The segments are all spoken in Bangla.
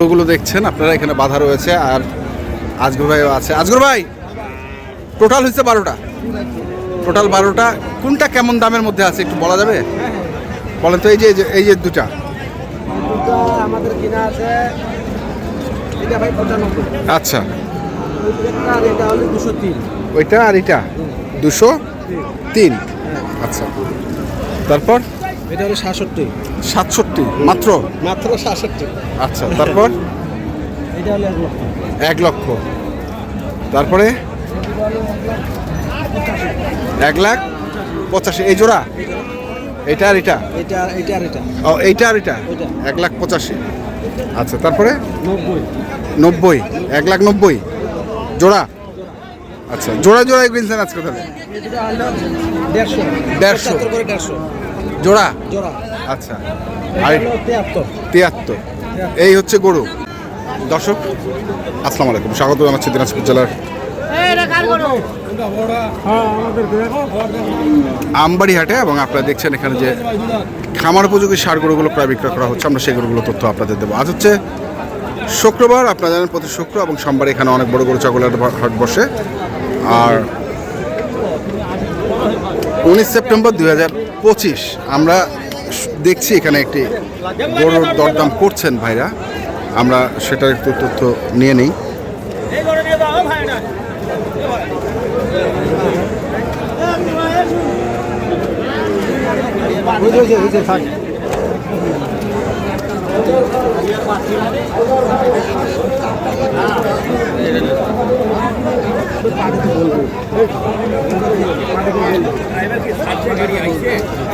ওগুলো দেখছেন আপনারা এখানে বাধা রয়েছে আর আজগর ভাইও আছে। আজগর ভাই টোটাল হচ্ছে বারোটা। টোটাল বারোটা। কোনটা কেমন দামের মধ্যে আছে একটু বলা যাবে? বলেন তো এই যে এই যে- দুটা। আমাদের কিনা আছে এটা ভাই আচ্ছা। ওইটা আর এটা দুশো তিন। আচ্ছা। তারপর? এটা হলো সাতষট্টি। সাতষট্টি মাত্র? মাত্র সাতষট্টি। আচ্ছা তারপর? এটা হলো এক লক্ষ। এক লক্ষ। তারপরে? এক লাখ পঁচাশি। এই জোড়া? এটা আর এটা? এটা এটা আর এটা। ও এইটা আর এটা? এক লাখ পঁচাশি। আচ্ছা তারপরে? নব্বই। নব্বই। এক লাখ নব্বই। জোড়া? আচ্ছা জোড়া জোড়া কিনছেন আজকে তাহলে? দেড়শো। দেড়শো। জোড়া? জোড়া। আচ্ছা। আর তিয়াত্তর। তিয়াত্তর। এই হচ্ছে গরু। দর্শক আসসালামু আলাইকুম। স্বাগত জানাচ্ছি দিনাজপুর জেলার আমবাড়ি হাটে এবং আপনারা দেখছেন এখানে যে খামার উপযোগী সার গরুগুলো প্রায় বিক্রয় করা হচ্ছে। আমরা সেই গরুগুলো তথ্য আপনাদের দেবো। আজ হচ্ছে শুক্রবার। আপনারা জানেন প্রতি শুক্র এবং সোমবার এখানে অনেক বড় গরু ছাগলের হাট বসে। আর উনিশ সেপ্টেম্বর দুই হাজার পঁচিশ আমরা দেখছি এখানে একটি গরুর দরদাম করছেন ভাইরা আমরা সেটার একটু তথ্য নিয়ে নিই।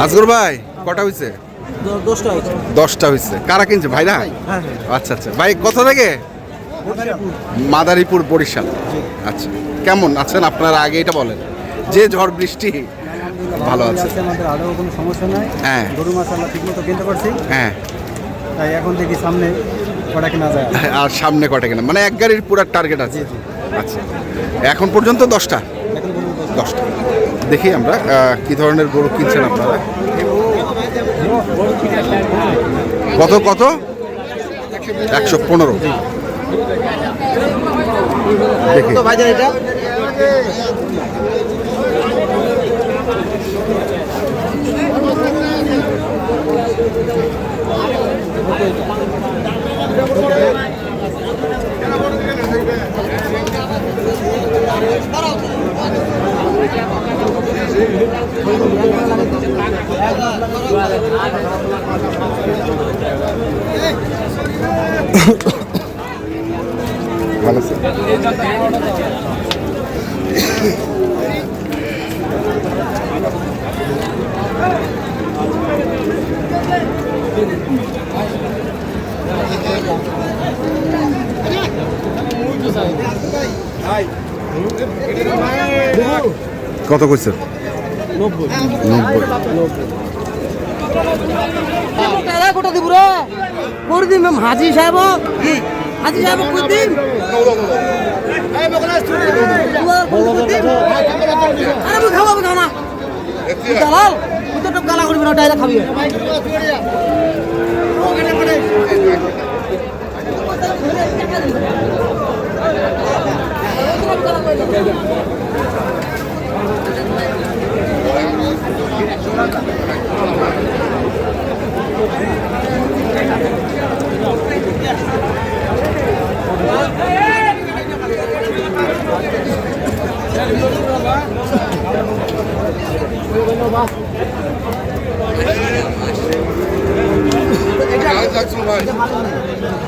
আজগর ভাই কটা হয়েছে দশটা হয়েছে কারা কিনছে? ভাইরা হ্যাঁ হ্যাঁ। আচ্ছা আচ্ছা। ভাই কোথা থেকে? মাদারীপুর। বরিশাল। আচ্ছা। কেমন আছেন? আপনারা আগে এটা বলেন। যে ঝড় বৃষ্টি ভালো আছে। আমাদের আরও কোনো সমস্যা নাই। হ্যাঁ। গরু মাছ আমরা ঠিকমতো কিনতে পারছি। হ্যাঁ। তাই এখন দেখি সামনে কটা কেনা যায়। আর সামনে কটা কিনা? মানে এক গাড়ির পুরো টার্গেট আছে। আচ্ছা। এখন পর্যন্ত দশটা? দশটা। দেখি আমরা কি ধরনের গরু কিনছেন আপনারা? কত কত? একশো পনেরো। দেখি। ভালো কত কইছে? নব্বই। নব্বই। টাকা কোটা দিব রে করে দিন ম্যাম হাজি সাহেব হাজি সাহেব করে দিন আরে তুই তো গালা করবি না, ডাইরেক্ট খাবি।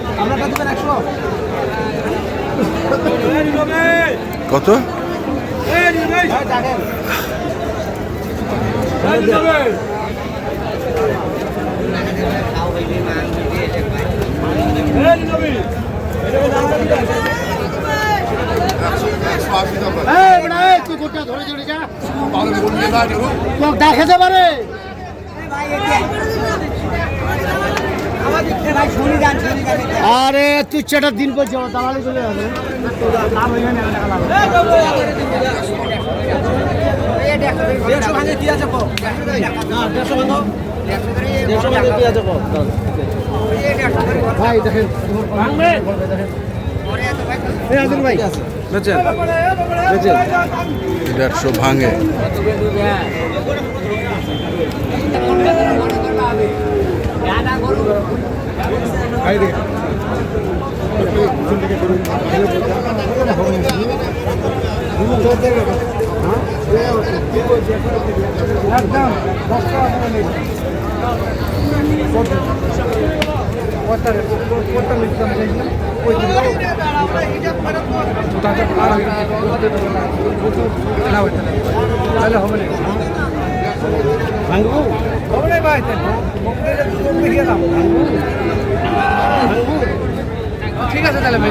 কত দেবেন একশো কত দেখাতে পারে আরে তুই চেটার দিন বলছি আমার দালালি চলে যাবে। দেড়শো ভাঙে কি আছে দেড়শো ভাঙো। ভাই দেখেন দেড়শো ভাঙে। একদম দশ টাকা করে নেই তাহলে হবে না ঠিক আছে তাহলে ভাই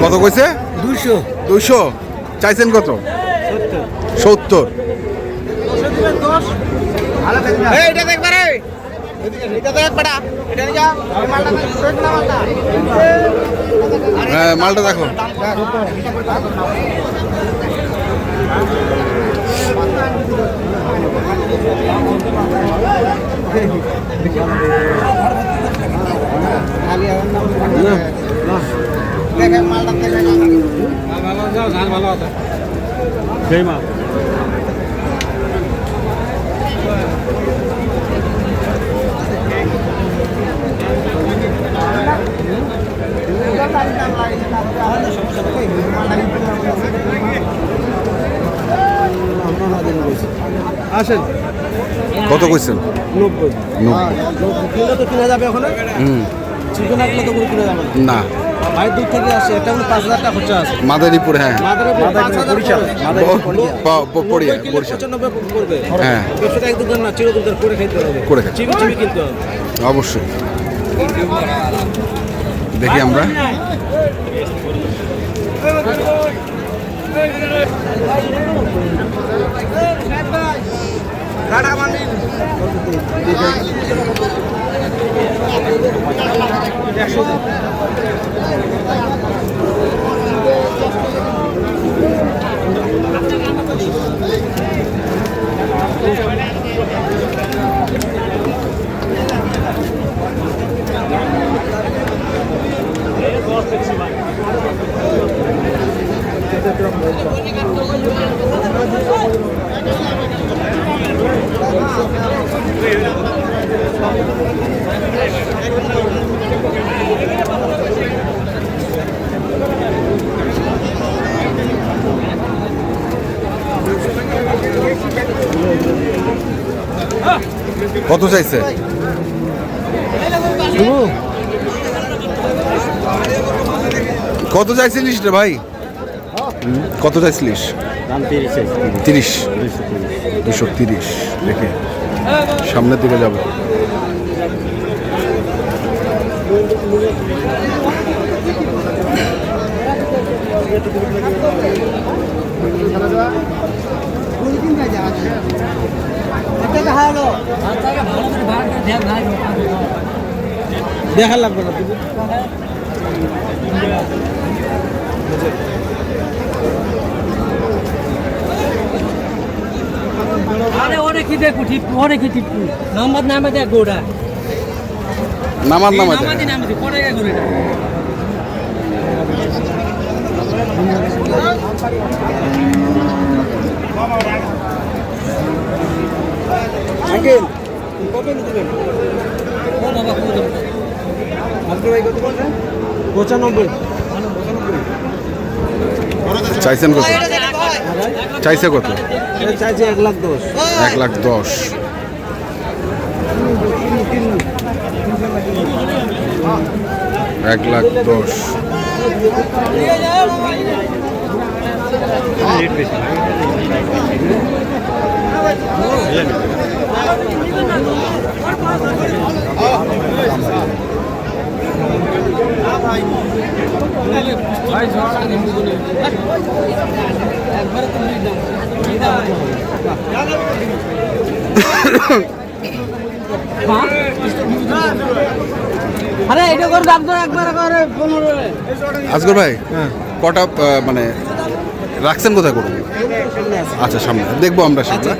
কত কইছে? দুশো দুশো চাইছেন কত? সত্তর মালটা দেখে সেই মাল আসেন। কত কইছেন? নব্বই। নব্বই। কিনলে তো কিনা যাবে ওখানে হুম। চিকেন রাখলে তো কোনো যাবে না। ভাই দূর থেকে আসে। এটা হলো পাঁচ হাজার টাকা খরচা আছে। মাদারীপুর হ্যাঁ। মাদারীপুর পাঁচ হাজার পড়িয়া। পঁচানব্বই হ্যাঁ। ব্যবসাটা না করে খাইতে হবে। করে খাইতে চিবি চিবি কিনতে হবে। অবশ্যই। দেখি আমরা। কত চাইছে? কত চাইছিলিস রে ভাই? কত চাইছিলিস? তিরিশ দুশো তিরিশ দেখে। সামনের দিকে যাব। দেখা লাগবে না তুমি আরে অনেক কি দেখো ঠিক অনেক কি ঠিক নাম্বার নামে দেখ গোটা নামার নামা নামাজি নামে পরে গে করে আঙ্কেল কত দিবেন ও বাবা কত আপনি ভাই কত বলছেন পঁচানব্বই। চাইছেন কত? চাইছে কত? চাইছে এক লাখ দশ। এক লাখ দশ। এক লাখ দশ রেট বেশি আরে এটা করে দাম তো একবার করে পনেরো আজগর ভাই কটা মানে রাখছেন কোথায় করুন আচ্ছা সামনে। দেখব আমরা সেটা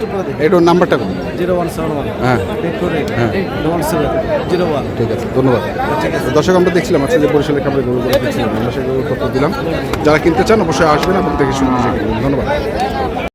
এটার নাম্বারটা করুন জিরো ওয়ান সেভেন ওয়ান। হ্যাঁ। হ্যাঁ। জিরো ওয়ান ঠিক আছে ধন্যবাদ। দর্শক আমরা দেখছিলাম আজকে যে বরিশালের খাবারের গরুগুলো দেখছিলাম আমরা সেগুলো তথ্য দিলাম। যারা কিনতে চান অবশ্যই আসবেন এবং দেখে শুনে ধন্যবাদ।